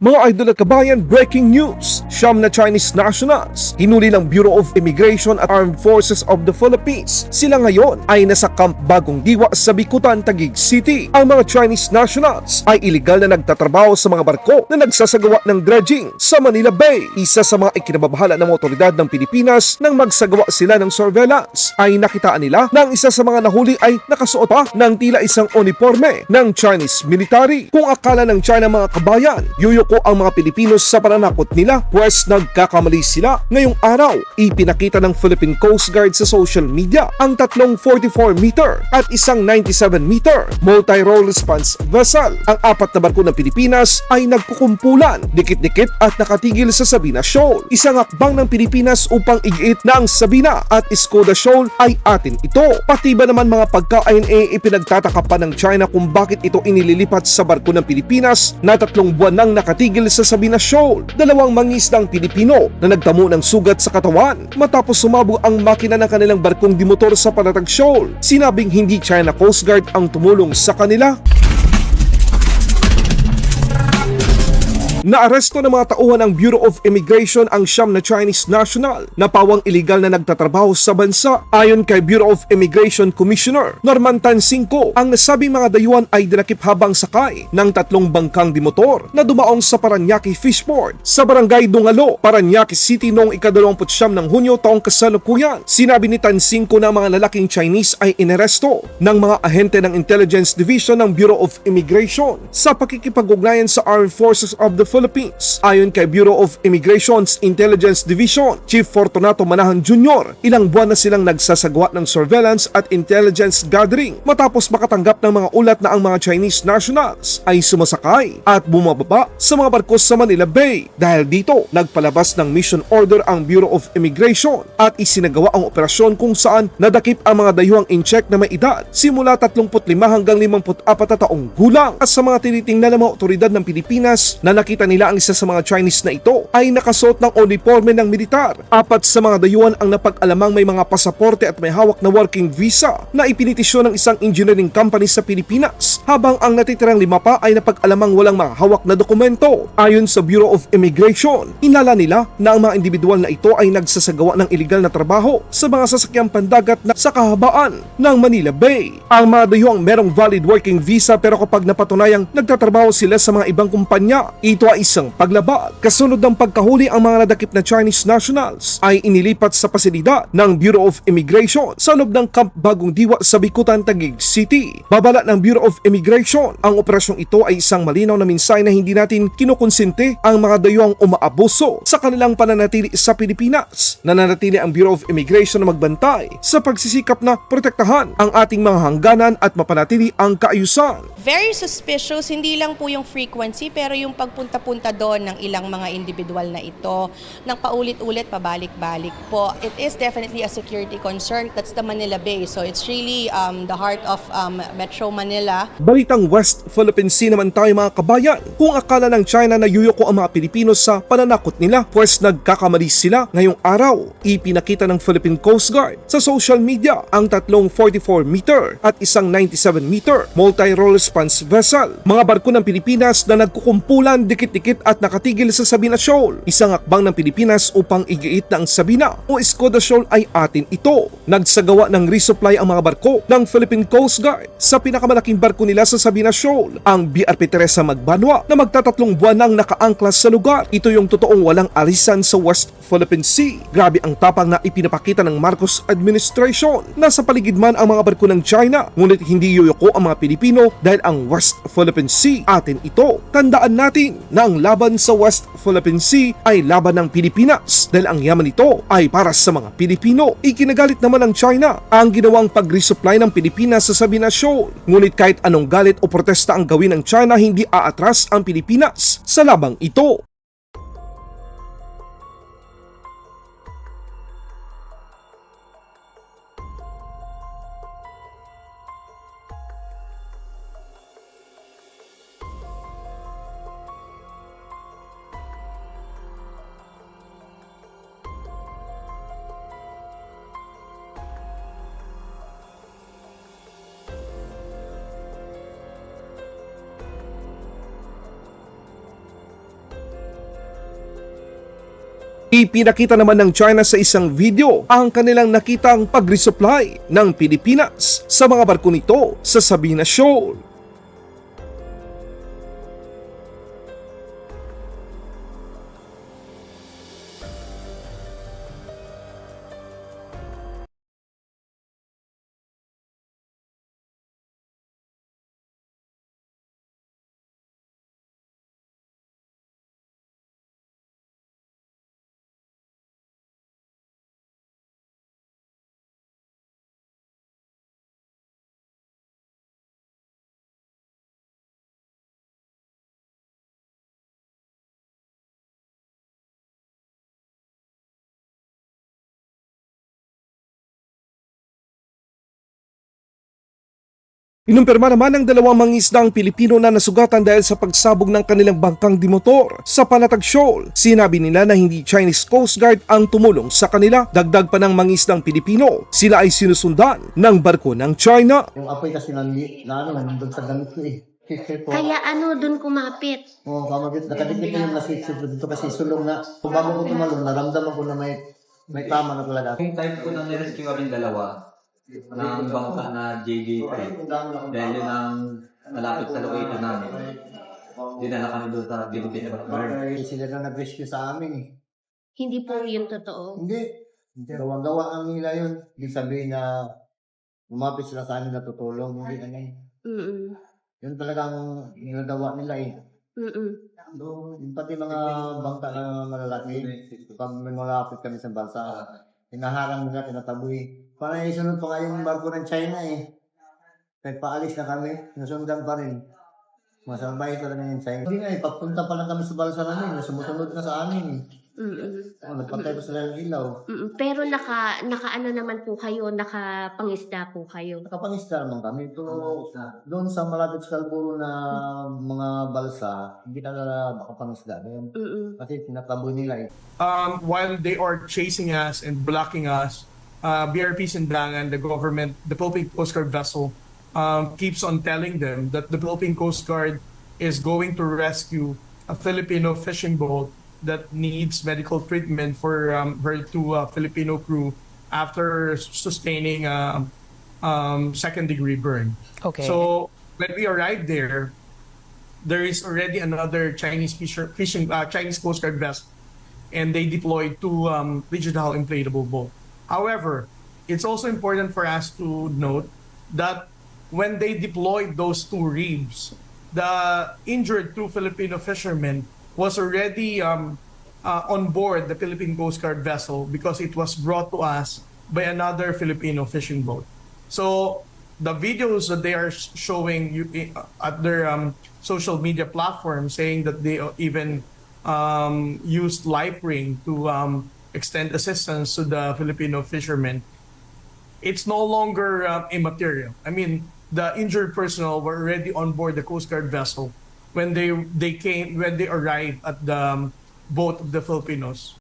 Mga idol at kabayan, breaking news! Siyam na Chinese nationals, hinuli ng Bureau of Immigration at Armed Forces of the Philippines. Sila ngayon ay nasa Camp Bagong Diwa sa Bikutan, Taguig City. Ang mga Chinese nationals ay iligal na nagtatrabaho sa mga barko na nagsasagawa ng dredging sa Manila Bay. Isa sa mga ikinababahala ng otoridad ng Pilipinas nang magsagawa sila ng surveillance ay nakitaan nila na ang isa sa mga nahuli ay nakasuot pa ng tila isang uniforme ng Chinese military. Kung akala ng China mga kabayan, yuyuko ang mga Pilipino sa pananakot nila pwes nagkakamali sila. Ngayong araw, ipinakita ng Philippine Coast Guard sa social media ang tatlong 44 meter at isang 97 meter multi-role response vessel. Ang apat na barko ng Pilipinas ay nagkukumpulan, dikit-dikit at nakatigil sa Sabina Shoal. Isang akbang ng Pilipinas upang igiit na ang Sabina at Skoda Shoal ay atin ito. Pati ba naman mga pagkain e ipinagtataka pa ng China kung bakit ito inililipat sa barko ng Pilipinas na tatlong buwan nang nakatigil sa Sabina Shoal. Dalawang mangisdang Pilipino na nagtamo ng sugat sa katawan matapos sumabog ang makina ng kanilang barkong dimotor sa Panatag Shoal. Sinabing hindi China Coast Guard ang tumulong sa kanila. Naaresto ng mga tauhan ng Bureau of Immigration ang siyam na Chinese national na pawang iligal na nagtatrabaho sa bansa. Ayon kay Bureau of Immigration Commissioner Norman Tansingco, ang nasabing mga dayuhan ay dinakip habang sakay ng tatlong bangkang dimotor na dumaong sa Paranaque Fishport sa barangay Dungalo, Paranaque City noong ikadalawamputsyam ng Hunyo taong kasalukuyan. Sinabi ni Tansingco na mga lalaking Chinese ay ineresto ng mga ahente ng Intelligence Division ng Bureau of Immigration sa pakikipag-ugnayan sa Armed Forces of the Philippines. Ayon kay Bureau of Immigration's Intelligence Division, Chief Fortunato Manahan Jr., ilang buwan na silang nagsasagawa ng surveillance at intelligence gathering matapos makatanggap ng mga ulat na ang mga Chinese nationals ay sumasakay at bumababa sa mga barko sa Manila Bay. Dahil dito, nagpalabas ng mission order ang Bureau of Immigration at isinagawa ang operasyon kung saan nadakip ang mga dayuhang in-check na may edad simula 35 hanggang 54 na taong gulang at sa mga tinitingnan ng mga otoridad ng Pilipinas na nakita nila ang isa sa mga Chinese na ito ay nakasuot ng uniforme ng militar. Apat sa mga dayuhan ang napag-alamang may mga pasaporte at may hawak na working visa na ipinitisyon ng isang engineering company sa Pilipinas habang ang natitirang lima pa ay napag-alamang walang mga hawak na dokumento. Ayon sa Bureau of Immigration, inala nila na ang mga individual na ito ay nagsasagawa ng iligal na trabaho sa mga sasakyang pandagat na sa kahabaan ng Manila Bay. Ang mga dayuhang merong valid working visa pero kapag napatunayang nagtatrabaho sila sa mga ibang kumpanya, ito ay isang paglabag. Kasunod ng pagkahuli ang mga nadakip na Chinese nationals ay inilipat sa pasilidad ng Bureau of Immigration sa loob ng Camp Bagong Diwa sa Bikutan, Taguig City. Babala ng Bureau of Immigration, ang operasyong ito ay isang malinaw na minsay na hindi natin kinukonsente ang mga dayuhang umaabuso sa kanilang pananatili sa Pilipinas. Nananatili ang Bureau of Immigration na magbantay sa pagsisikap na protektahan ang ating mga hangganan at mapanatili ang kaayusan. Very suspicious, hindi lang po yung frequency, pero yung pagpunta-punta doon ng ilang mga individual na ito, ng paulit-ulit, pabalik-balik po. It is definitely a security concern. That's the Manila Bay. So it's really um, the heart of um, Metro Manila. Balitang West Philippine Sea naman tayo mga kabayan. Kung akala ng China na yuyoko ang mga Pilipino sa pananakot nila, pues nagkakamali sila. Ngayong araw, ipinakita ng Philippine Coast Guard sa social media ang tatlong 44 meter at isang 97 meter multi-role response vessel. Mga barko ng Pilipinas na nagkukumpulan dikit-dikit at nakatigil sa Sabina Shoal. Isang akbang ng Pilipinas upang igiit na ang Sabina o Skoda Shoal ay atin ito. Nagsagawa ng resupply ang mga barko ng Philippine Coast Guard sa pinakamalaking barko nila sa Sabina Shoal, ang BRP Teresa Magbanwa na magtatatlong buwan nang nakaangklas sa lugar. Ito yung totoong walang alisan sa West Philippine Sea. Grabe ang tapang na ipinapakita ng Marcos administration. Nasa paligid man ang mga barko ng China, ngunit hindi yuyoko ang mga Pilipino dahil ang West Philippine Sea atin ito. Tandaan natin na ang laban sa West Philippine Sea ay laban ng Pilipinas dahil ang yaman nito ay para sa mga Pilipino. Ikinagalit naman ng China ang ginawang pag-resupply ng Pilipinas sa Sabina Shoal. Ngunit kahit anong galit o protesta ang gawin ng China, hindi aatras ang Pilipinas sa labang ito. Ipinakita naman ng China sa isang video ang kanilang nakitang pag-resupply ng Pilipinas sa mga barko nito sa Sabina Shoal. Inumpirma naman ng dalawang mangisdang Pilipino na nasugatan dahil sa pagsabog ng kanilang bangkang dimotor sa Panatag Shoal. Sinabi nila na hindi Chinese Coast Guard ang tumulong sa kanila. Dagdag pa ng mangisdang Pilipino, sila ay sinusundan ng barko ng China. Yung apoy kasi nandi, na ano, nandun sa damit ko eh. Kaya ano dun kumapit? Oo, kamabit. Nakadikit ko yung nasisip ko dito kasi sulong na. Kung bago ko tumalong, naramdaman ko na may may tama na talaga. Yung type ko nang nirescue kami dalawa ng bangka na JJ3 dahil yun ang malapit sa location namin. Dinala kami doon sa Philippine Guard. Bakit sila na nag-rescue sa amin eh. Hindi po yun totoo. Hindi. Gawa-gawa ang nila yun. Hindi sabihin na lumapit sila sa amin na tutulong. Hindi ano yun. Mm-mm. Yun talagang ginagawa nila eh. Mm-mm. Do, yung pati mga bangka na malalaki, pag may malapit kami sa bansa, hinaharang nila, tinataboy. Parang isunod pa nga yung barko ng China eh. Kahit paalis na kami, nasundan pa rin. Masabay talaga yung China. Hindi nga eh, papunta pa lang kami sa balsa namin, sumusunod na sa amin eh. Mm-mm. Oh, nagpatay pa sila ng ilaw. Mm-mm. Pero naka, naka ano naman po kayo, nakapangisda po kayo. Nakapangisda naman kami. Pero doon sa malapit sa Kalburo na mga balsa, hindi na nila makapangisda. Kasi tinataboy nila eh. um, while they are chasing us and blocking us, uh, BRP Sindangan, the government, the Philippine Coast Guard vessel, um, keeps on telling them that the Philippine Coast Guard is going to rescue a Filipino fishing boat that needs medical treatment for um, her two uh, Filipino crew after sustaining a um, second degree burn. Okay. So when we arrived there, there is already another Chinese fisher, fishing uh, Chinese Coast Guard vessel, and they deployed two um, digital inflatable boat. However, it's also important for us to note that when they deployed those two reefs, the injured two Filipino fishermen was already um, uh, on board the Philippine Coast Guard vessel because it was brought to us by another Filipino fishing boat. So the videos that they are showing you i- at their um, social media platform saying that they even um, used life ring to um, extend assistance to the Filipino fishermen it's no longer um, immaterial. I mean, the injured personnel were already on board the Coast Guard vessel when they they came when they arrived at the um, boat of the Filipinos.